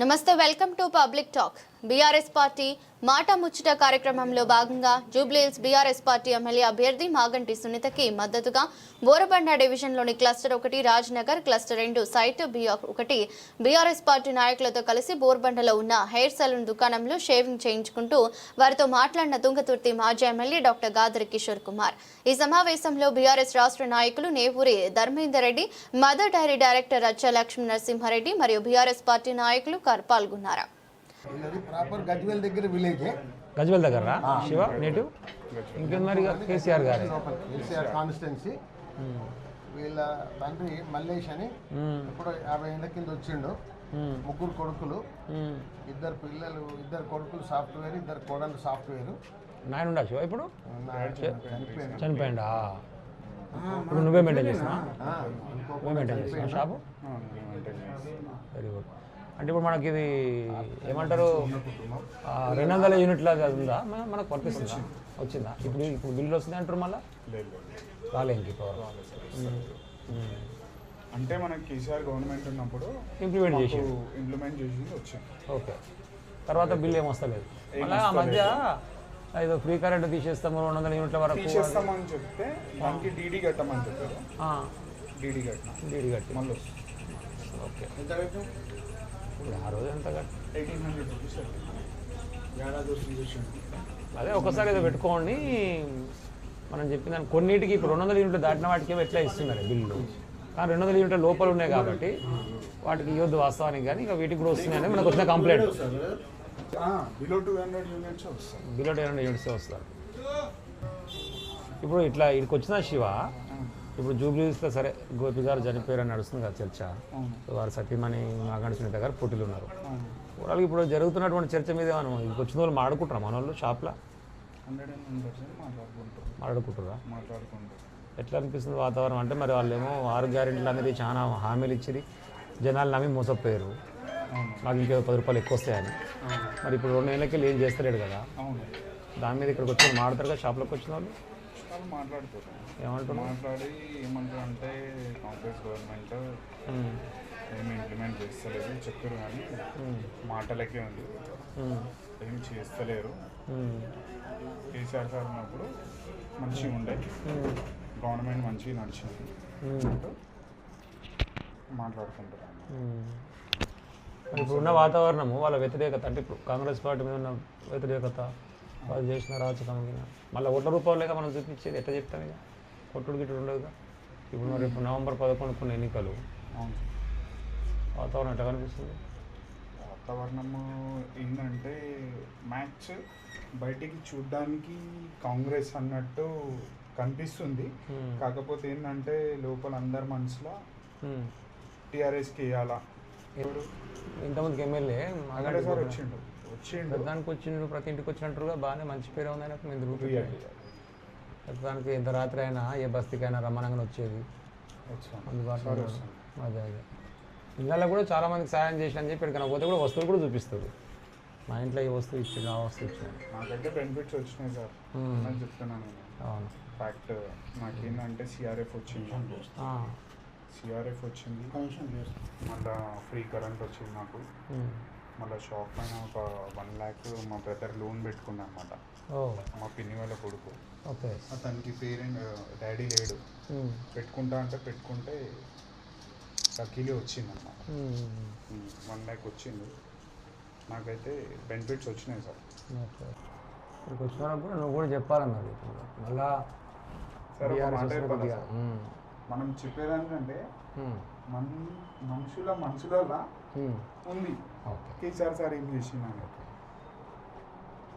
నమస్తే welcome to public talk. BRS party మాట ముచ్చట కార్యక్రమంలో భాగంగా జూబ్లీహిల్స్ బీఆర్ఎస్ పార్టీ ఎమ్మెల్యే అభ్యర్థి మాగంటి సునీతకి మద్దతుగా బోరబండ డివిజన్లోని క్లస్టర్ ఒకటి రాజ్నగర్ క్లస్టర్ రెండు సైట్ బి ఒకటి బీఆర్ఎస్ పార్టీ నాయకులతో కలిసి బోర్బండలో ఉన్న హెయిర్ సలూన్ దుకాణంలో షేవింగ్ చేయించుకుంటూ వారితో మాట్లాడిన తుంగతుర్తి మాజీ ఎమ్మెల్యే డాక్టర్ గాదరి కిషోర్ కుమార్. ఈ సమావేశంలో బీఆర్ఎస్ రాష్ట్ర నాయకులు Nevuri Dharmender Reddy Mother Dairy director Racha Lakshmi Narasimha Reddy మరియు బీఆర్ఎస్ పార్టీ నాయకులు పాల్గొన్నారు. ప్రాపర్ గజ్వేల్ దగ్గర విలేజే. గజ్వెల్ దగ్గర శివ నేటివ్? ఇంకేం మరి ఇక కేసీఆర్ గారి. KCR constituency. వీళ్ళ తండ్రి మల్లేష్ అని. ఇప్పుడు యాభై ఏళ్ళ కింద వచ్చిండు. ముగ్గురు కొడుకులు. ఇద్దరు పిల్లలు ఇద్దరు కొడుకులు సాఫ్ట్వేర్ ఇద్దరు కోడలు సాఫ్ట్వేర్. నాయన ఉండా శివ ఇప్పుడు? చనిపోయిండా. ఇప్పుడు నువ్వే మెయింటైన్ చేసినా నువ్వే మెయింటైన్ చేసినా షాపు? వెరీ గుడ్ అంటే ఇప్పుడు మనకి ఇది ఏమంటారు? ఆ, రెండు వందల యూనిట్ల అది ఉందా? మన- మనకు వర్తిస్తుందా? వచ్చిందా. ఇప్పుడు ఇప్పుడు బిల్లు వస్తుంది అంటారు మళ్ళీ? రాలే ఇంక అంటే మనకి కేసీఆర్ గవర్నమెంట్ ఉన్నప్పుడు ఇంప్లిమెంట్ చేసి ఇంప్లిమెంట్ చేసింది వచ్చింది. ఓకే. తర్వాత బిల్ ఏం వస్తలేదు? మళ్ళీ ఆ మధ్య ఏదో ఫ్రీ కరెంట్ తీసేస్తాము రెండు వందల యూనిట్ల వరకు తీసేస్తామని చెప్తే దానికి డీడీ కట్టమని చెప్పారు. డీడీ కట్టిన. డీడీ కట్టి. మళ్ళీ ఓకే. ఆ రోజు ఎంత అదే ఒకసారి ఏదో పెట్టుకోండి. మనం చెప్పిన కొన్నిటికి ఇప్పుడు రెండు వందల యూనిట్లు దాటిన వాటికి ఏమో ఎట్లా ఇస్తున్నారు బిల్లు? కానీ రెండు వందల యూనిట్ల లోపల ఉన్నాయి కాబట్టి వాటికి ఇవ్వద్దు వాస్తవానికి కానీ ఇక వీటికి కూడా వస్తున్నాయని మనకు వచ్చిన complaint below two hundred units వస్తారు ఇప్పుడు ఇట్లా ఇక్కడికి వచ్చిన శివ ఇప్పుడు జూబ్లీస్లో సరే గోపి గారు చనిపోయారని నడుస్తుంది కదా చర్చ. వారు సతీమణి మాగండి సునీత గారు పోటీలు ఉన్నారు వాళ్ళకి ఇప్పుడు జరుగుతున్నటువంటి చర్చ మీద మనం వచ్చిన వాళ్ళు మాడుకుంటారు మన వాళ్ళు షాప్లో? మాట్లాడుకుంటారు. ఎట్లా అనిపిస్తుంది వాతావరణం? అంటే మరి వాళ్ళేమో ఆరు గ్యారెంటీలు అనేది చాలా హామీలు ఇచ్చిరి జనాలు నమ్మి మోసపోయారు. మాకు ఇంకేదో పది రూపాయలు ఎక్కువ వస్తాయని. మరి ఇప్పుడు రెండు నెలలకి ఏం చేస్తలేడు కదా. దాని మీద ఇక్కడికి వచ్చి మాడతారు కదా షాప్లోకి వచ్చిన వాళ్ళు? వాళ్ళు మాట్లాడుతారు ఏమంటున్నారు మాట్లాడి ఏమంటారు అంటే కాంగ్రెస్ గవర్నమెంట్ ఏమి ఇంప్లిమెంట్ చేస్తలేదు. చెప్పారు కానీ మాటలకే ఉంది. ఉమ్, ఏం చేస్తలేరు. కేసీఆర్ సార్ ఉన్నప్పుడు మంచిగా ఉండే. గవర్నమెంట్ మంచిగా నడిచింది. అన్నట్టు మాట్లాడుకుంటారు ఉమ్. మరి ఇప్పుడు ఉన్న వాతావరణము వాళ్ళ వ్యతిరేకత. అంటే ఇప్పుడు కాంగ్రెస్ పార్టీ మీద ఉన్న వ్యతిరేకత వాళ్ళు చేసిన మీద మళ్ళీ ఓట్ల రూపంలో మనం చూపించేది ఎట్లా చెప్తాం ఇక? కొట్టుడు గిట్టుడు ఉండదుగా ఇప్పుడు మరి ఇప్పుడు నవంబర్ పదకొండు కొన్ని ఎన్నికలు. అవును. వాతావరణం ఎట్లా కనిపిస్తుంది? వాతావరణము ఏంటంటే మ్యాచ్ బయటికి చూడడానికి కాంగ్రెస్ అన్నట్టు కనిపిస్తుంది. కాకపోతే ఏంటంటే లోపల అందరి మనసులో. టీఆర్ఎస్కి వేయాలా ఇంతమందికి ఎమ్మెల్యే అక్కడే సార్ వచ్చిండు. వచ్చిండు. దానికి వచ్చిండు ప్రతి ఇంటికి వచ్చినట్టుగా బాగానే మంచి పేరు ఉంది ఆయనకు మేము తిరుగుతుంది దానికి ఎంత రాత్రి అయినా ఏ బస్తీకైనా రమ్మనంగా వచ్చేది. అందుబాటులో అదే అదే. ఇళ్ళల్లో కూడా చాలా మందికి సాయం చేసిన అని చెప్పి ఎక్కడికైనా పోతే కూడా వస్తువులు కూడా చూపిస్తారు మా ఇంట్లో ఈ వస్తువు ఇచ్చిండు ఆ వస్తువు ఇచ్చిండు. నాకైతే బెనిఫిట్స్ వచ్చినాయి సార్. చెప్తున్నాను నేను. అవును. ఫ్యాక్ట్ నాకేంటంటే సిఆర్ఎఫ్ వచ్చింది. సిఆర్ఎఫ్ వచ్చింది. మళ్ళా ఫ్రీ కరెంట్ వచ్చింది నాకు. మళ్ళీ షాప్ పైన ఒక వన్ ల్యాక్ మా బ్రదర్ లోన్ పెట్టుకున్నా అనమాట ఓ. మా పిన్ని వాళ్ళ కొడుకు. ఓకే. అతనికి పేరెంట్ డాడీ లేడు. పెట్టుకుంటా అంటే పెట్టుకుంటే లక్కీలీ వచ్చింది అన్నమాట ఉమ్. వన్ ల్యాక్ వచ్చింది. నాకైతే బెనిఫిట్స్ వచ్చినాయి సార్. ఓకే. ఇక్కడికి వచ్చిన వాళ్ళకి కూడా నువ్వు కూడా చెప్పాలన్నది మళ్ళా సరే మనం చెప్పేదానికంటే. మన మనుషుల మనసులలో ఉమ్. ఉంది. ఓకే. కేసీఆర్ సార్ ఏం చేసిండు అని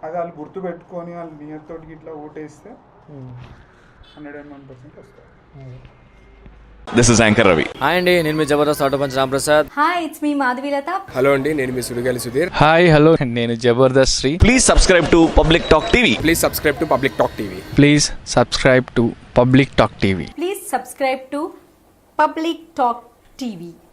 అది వాళ్ళు గుర్తు పెట్టుకొని వాళ్ళు నియర్ తోటి ఇట్లా ఓటేస్తే. హండ్రెడ్ అండ్ వన్ పర్సెంట్ వస్తారు. This is anchor Ravi hi అండి నేను మీ Jabardasth auto punch Ramprasad. Hi it's me Madhavilatha hello అండి నేను మీ సుడిగాలి సుధీర్. హాయ్ హలో నేను Jabardasth Sri. Please subscribe to public talk TV please subscribe to public talk TV please subscribe to public talk TV please subscribe to public talk TV